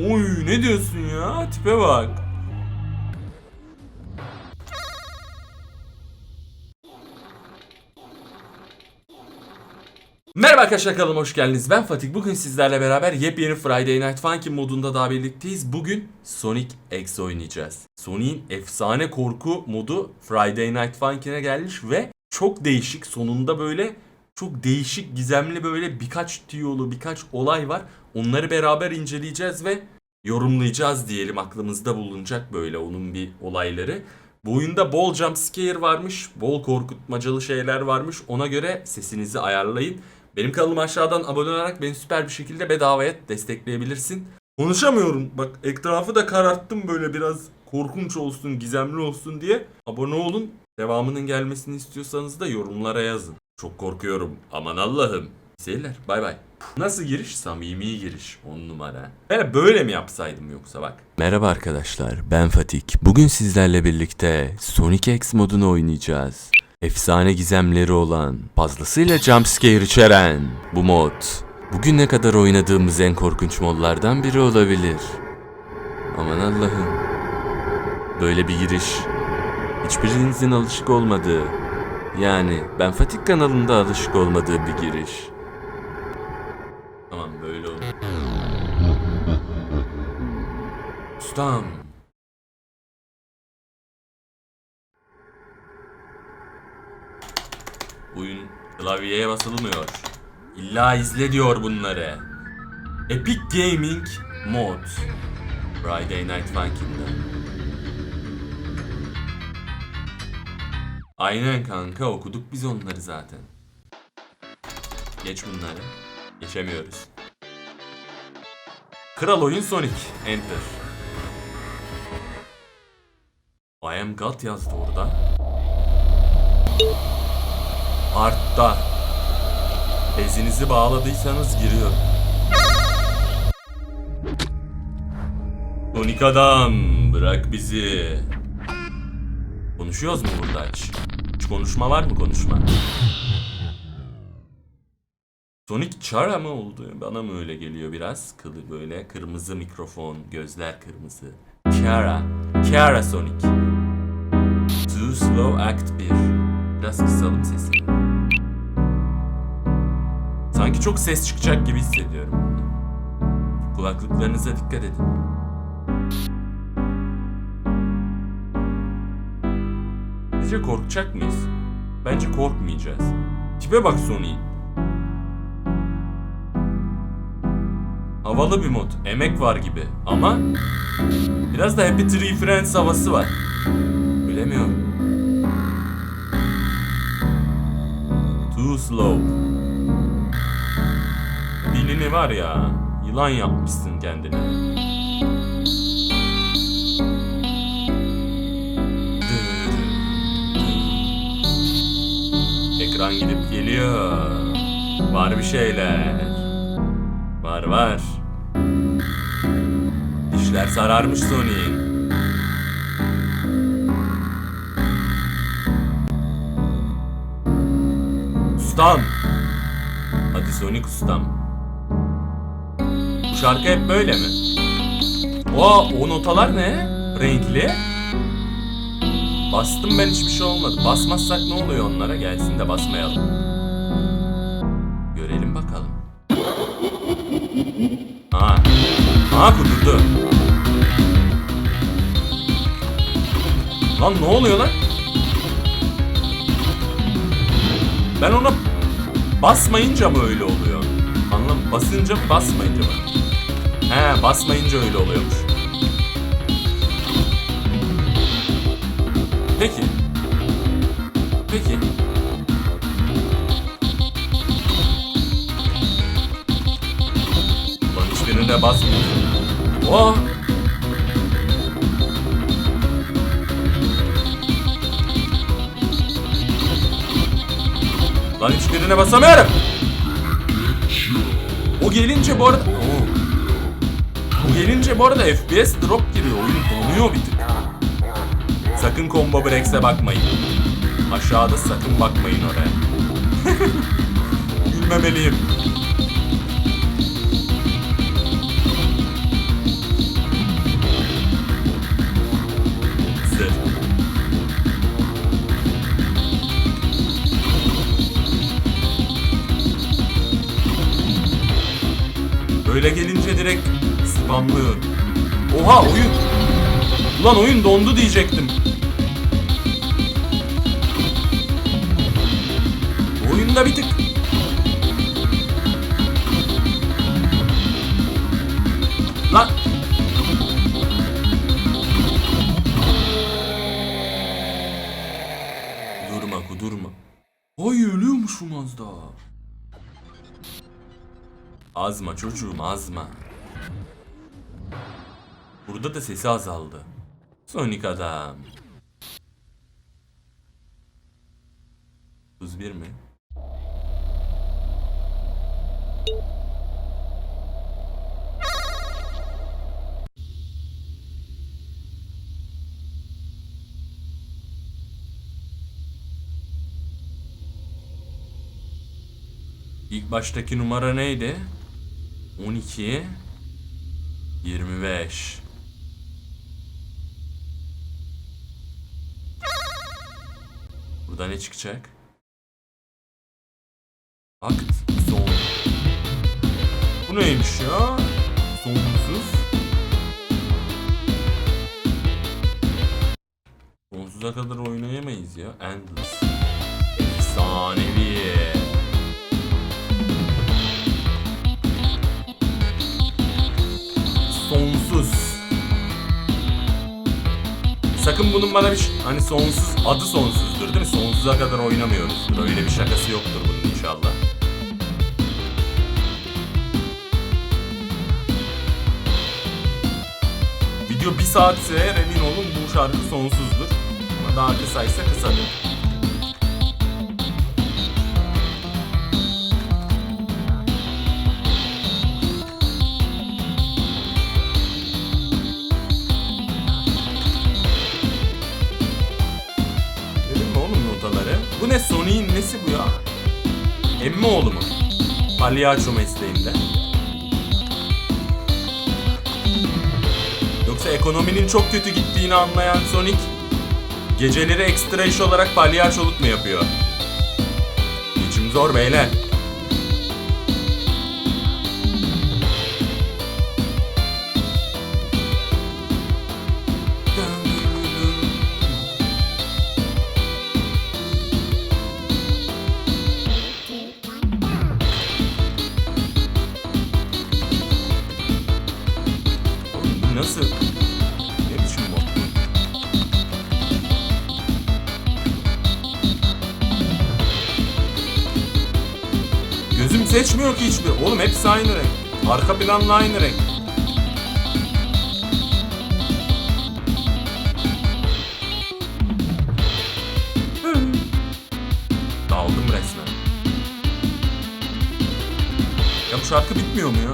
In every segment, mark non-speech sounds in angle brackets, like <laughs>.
Oy ne diyorsun ya? Tipe bak. Merhaba arkadaşlar kanalıma hoş geldiniz. Ben Fatih. Bugün sizlerle beraber yepyeni Friday Night Funkin modunda daha birlikteyiz. Bugün Sonic X oynayacağız. Sonic'in efsane korku modu Friday Night Funkin'e gelmiş ve çok değişik. Sonunda böyle çok değişik, gizemli böyle birkaç tüyolu, birkaç olay var. Onları beraber inceleyeceğiz ve yorumlayacağız diyelim. Aklımızda bulunacak böyle onun bir olayları. Bu oyunda bol jumpscare varmış, bol korkutmacalı şeyler varmış. Ona göre sesinizi ayarlayın. Benim kanalıma aşağıdan abone olarak beni süper bir şekilde bedavaya destekleyebilirsin. Konuşamıyorum. Bak etrafı da kararttım böyle biraz korkunç olsun, gizemli olsun diye. Abone olun. Devamının gelmesini istiyorsanız da yorumlara yazın. Çok korkuyorum. Aman Allah'ım. Seyirler. Bay bay. Nasıl giriş? Samimi giriş. 10 numara. Ben böyle mi yapsaydım yoksa bak. Merhaba arkadaşlar. Ben Fatik. Bugün sizlerle birlikte Sonic X modunu oynayacağız. Efsane gizemleri olan, fazlasıyla jumpscare içeren bu mod. Bugüne kadar oynadığımız en korkunç modlardan biri olabilir. Aman Allah'ım. Böyle bir giriş. Hiçbirinizin alışık olmadığı, yani ben Fatik kanalında alışık olmadığı bir giriş. Tamam böyle olur. Ustam. Oyun klavyeye basılmıyor. İlla izle diyor bunları. Epic Gaming Mod. Friday Night Funkin'da. Aynen kanka okuduk biz onları zaten. Geç bunları. Geçemiyoruz. Kral oyun Sonic. Enter. I am God yazdı orada. Art'ta. Bezinizi bağladıysanız giriyor. Sonic adam bırak bizi. Konuşuyoruz mu burada hiç? Konuşma var mı konuşma? Sonic Chara mı oldu? Bana mı öyle geliyor biraz? Kılı böyle kırmızı mikrofon, gözler kırmızı. Chara. Chara Sonic. Too Slow Act 1. Biraz kısalım sesini. Sanki çok ses çıkacak gibi hissediyorum. Kulaklıklarınıza dikkat edin. Sizce korkacak mıyız? Bence korkmayacağız. Tipe bak Sony'in. Havalı bir mod. Emek var gibi. Ama biraz da Happy Tree Friends havası var. Bilemiyorum. Too slow. Dilini var ya. Yılan yapmışsın kendine. Ekran gidip geliyor. Var bir şeyler. Var var. Dişler sararmış Sony'in. Ustam. Hadi Sonic ustam. Bu şarkı hep böyle mi? Oha o notalar ne? Renkli. Bastım ben hiçbir şey olmadı. Basmazsak ne oluyor onlara? Gelsin de basmayalım. Görelim bakalım. Aa. Aa kudurdu. Lan ne oluyor lan? Ben ona basmayınca mı öyle oluyor? Anlam basınca basmayınca mı? He basmayınca öyle oluyormuş. Peki. Lan hiçbirine basmıyor. Oh! Lan hiçbirine basamıyorum. O gelince bu arada... Oo. O gelince bu arada FPS drop giriyor. Oyun donuyor bir tık. Sakın combo breaks'e bakmayın. Aşağıda sakın bakmayın oraya. <laughs> Gülmemeliyim. Zır. Böyle gelince direkt spamlıyorum. Oha oyun. Ulan oyun dondu diyecektim. Azma çocuğum azma. Burada da sesi azaldı. Sonic adam. 31 mi? İlk baştaki numara neydi? 12 25 Burada ne çıkacak? Akt son. Bu neymiş ya? Sonsuz. Sonsuza kadar oynayamayız ya. Endless. Efsanevi. Sakın bunun bana bir hani sonsuz adı sonsuzdur değil mi? Sonsuza kadar oynamıyoruzdur. Öyle bir şakası yoktur bunun inşallah. Video bir saatse emin olun bu şarkı sonsuzdur. Ama daha kısaysa kısadır. Ne Sony'in nesi bu ya? Emmi oğlu mu? Palyaço mesleğinde. Yoksa ekonominin çok kötü gittiğini anlayan Sonic geceleri ekstra iş olarak palyaçoluk mu yapıyor? İçim zor beyler. Gözüm seçmiyor ki hiçbir. Oğlum hepsi aynı renk. Arka planla aynı renk. Daldım resmen. Ya bu şarkı bitmiyor mu ya?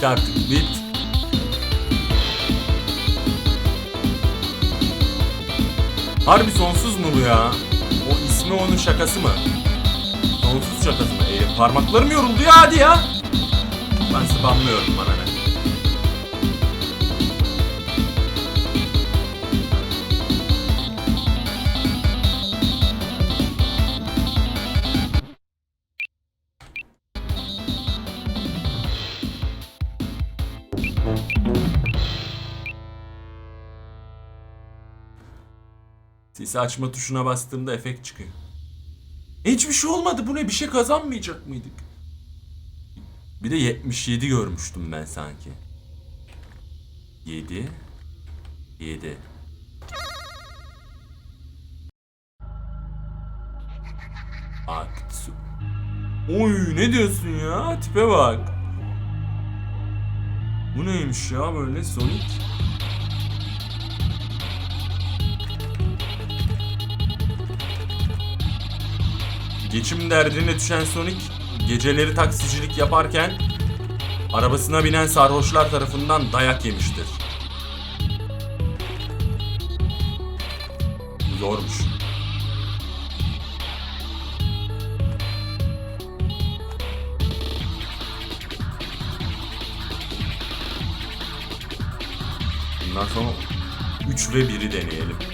Bit artık bit. Harbi sonsuz mu bu ya? O ismi onun şakası mı? Sonsuz şakası mı? E, parmaklarım yoruldu ya hadi ya. Ben spamlıyorum bana ne. Sesi açma tuşuna bastığımda efekt çıkıyor. Hiçbir şey olmadı. Bu ne? Bir şey kazanmayacak mıydık? Bir de 77 görmüştüm ben sanki. 7 7 Akt Oy ne diyorsun ya? Tipe bak. Bu neymiş ya böyle Sonic? Geçim derdine düşen Sonic geceleri taksicilik yaparken arabasına binen sarhoşlar tarafından dayak yemiştir. Zormuş. Bundan sonra 3 ve 1'i deneyelim.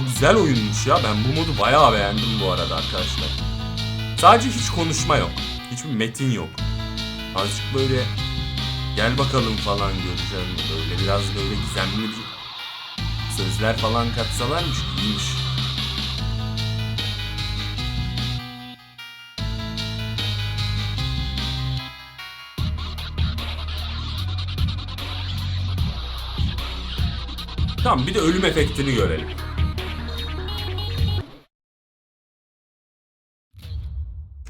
Bu, güzel oyunmuş ya. Ben bu modu bayağı beğendim bu arada arkadaşlar. Sadece hiç konuşma yok. Hiçbir metin yok. Azıcık böyle gel bakalım falan göreceğim. Böyle biraz böyle gizemli bir sözler falan katsalarmış iyiymiş. Tamam bir de ölüm efektini görelim.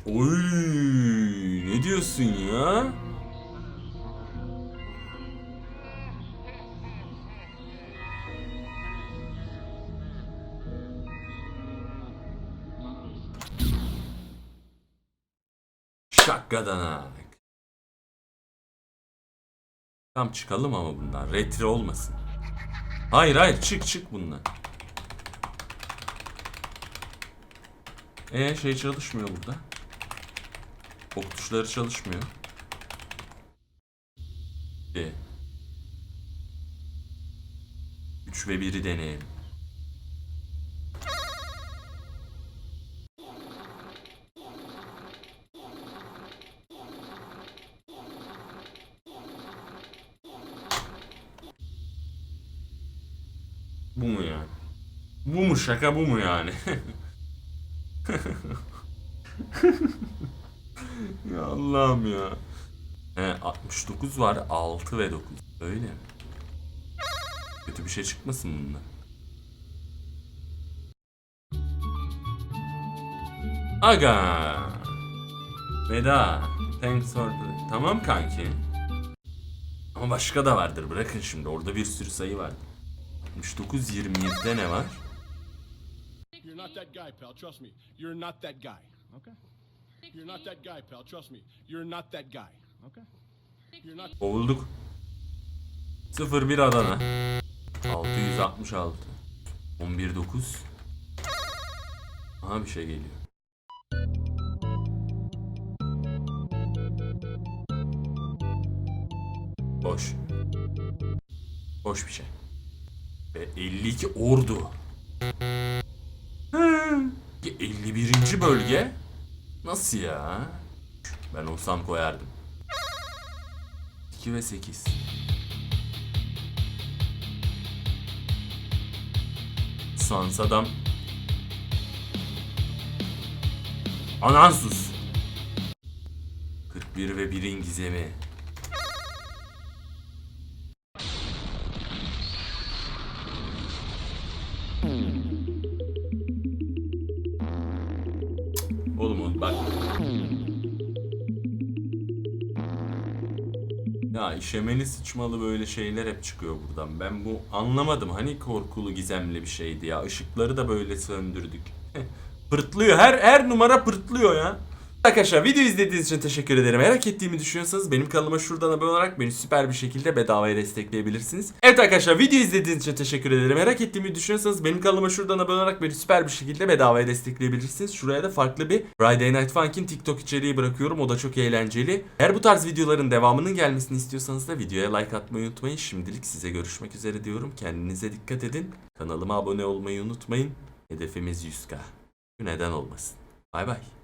Oy, ne diyorsun ya? Şakadanak. Tam çıkalım ama bundan. Retro olmasın. Hayır hayır çık çık bundan. E şey çalışmıyor burada. Ok tuşları çalışmıyor. E. 3 ve 1'i deneyelim. Bu mu yani? Bu mu şaka bu mu yani? <laughs> ya Allah'ım ya. He 69 var 6 ve 9. Öyle mi? Kötü bir şey çıkmasın bundan. Aga. Veda. Thanks for the... Tamam kanki. Ama başka da vardır. Bırakın şimdi. Orada bir sürü sayı var. 69 27'de ne var? You're not that guy, pal. Trust me. You're not that guy. Okay. You're not that guy, pal. Trust me. You're not that guy. Okay. You're not. Kovulduk. 01 Adana. 666. 119. Aha bir şey geliyor. Boş. Boş bir şey. Ve 52 ordu. Hı. 51. bölge. Nasıl ya? Ben olsam koyardım. 2 ve 8. Sansa'dan Anan sus. 41 ve 1'in gizemi. Ya işemeli sıçmalı böyle şeyler hep çıkıyor buradan. Ben bu anlamadım. Hani korkulu gizemli bir şeydi ya. Işıkları da böyle söndürdük. pırtlıyor. Her her numara pırtlıyor ya. Arkadaşlar video izlediğiniz için teşekkür ederim. Merak ettiğimi düşünüyorsanız benim kanalıma şuradan abone olarak beni süper bir şekilde bedavaya destekleyebilirsiniz. Evet arkadaşlar video izlediğiniz için teşekkür ederim. Merak ettiğimi düşünüyorsanız benim kanalıma şuradan abone olarak beni süper bir şekilde bedavaya destekleyebilirsiniz. Şuraya da farklı bir Friday Night Funk'in TikTok içeriği bırakıyorum. O da çok eğlenceli. Eğer bu tarz videoların devamının gelmesini istiyorsanız da videoya like atmayı unutmayın. Şimdilik size görüşmek üzere diyorum. Kendinize dikkat edin. Kanalıma abone olmayı unutmayın. Hedefimiz 100k. Bu neden olmasın. Bay bay.